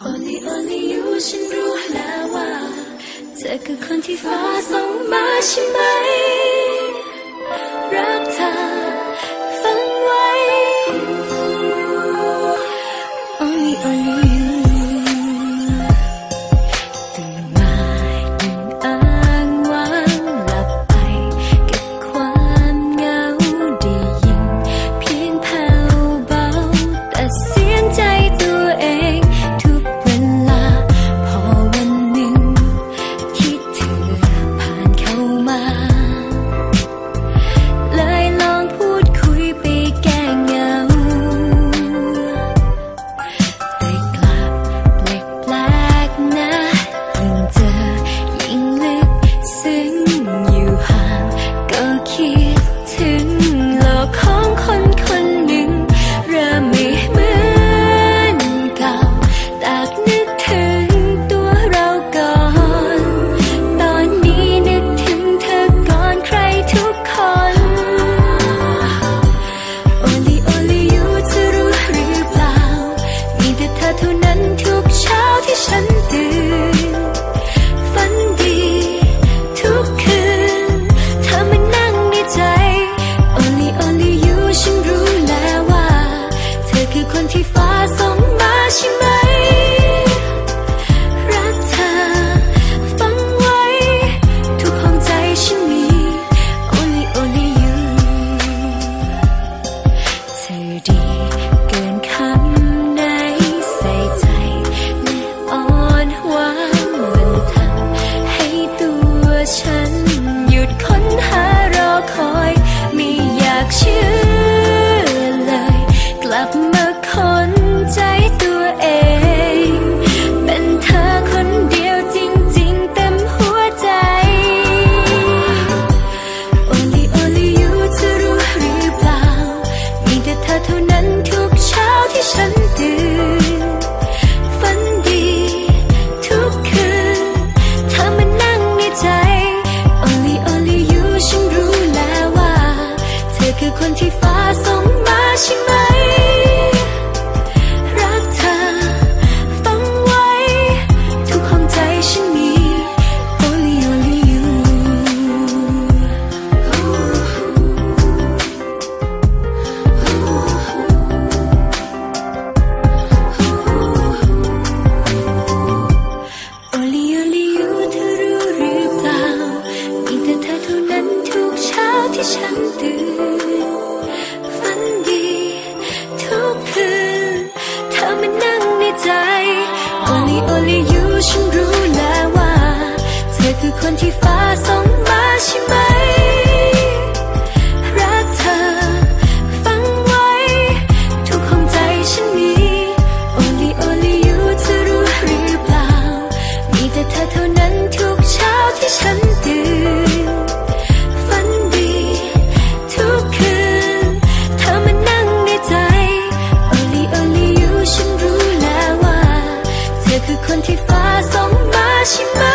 Only only you ฉันรู้แล้วว่า เธอคือคนที่ฟ้าส่งมาใช่ไหม รักเธอฟังไว้ Only only you ท่านั้นทุกเช้าที่ฉันตื่น คนที่ฟ้าส่งมาใช่ไหม รักเธอฟังไว้ ทุกห้องใจฉันมี only only you only only you เธอรู้หรือเปล่า มีแต่เธอเท่านั้นทุกเช้าที่ฉันตื่น Only you ฉันรู้แล้วว่า เธอคือคนที่ฟ้าส่งมาใช่ไหม คือคนที่ฟ้าส่งมาใช่ไหม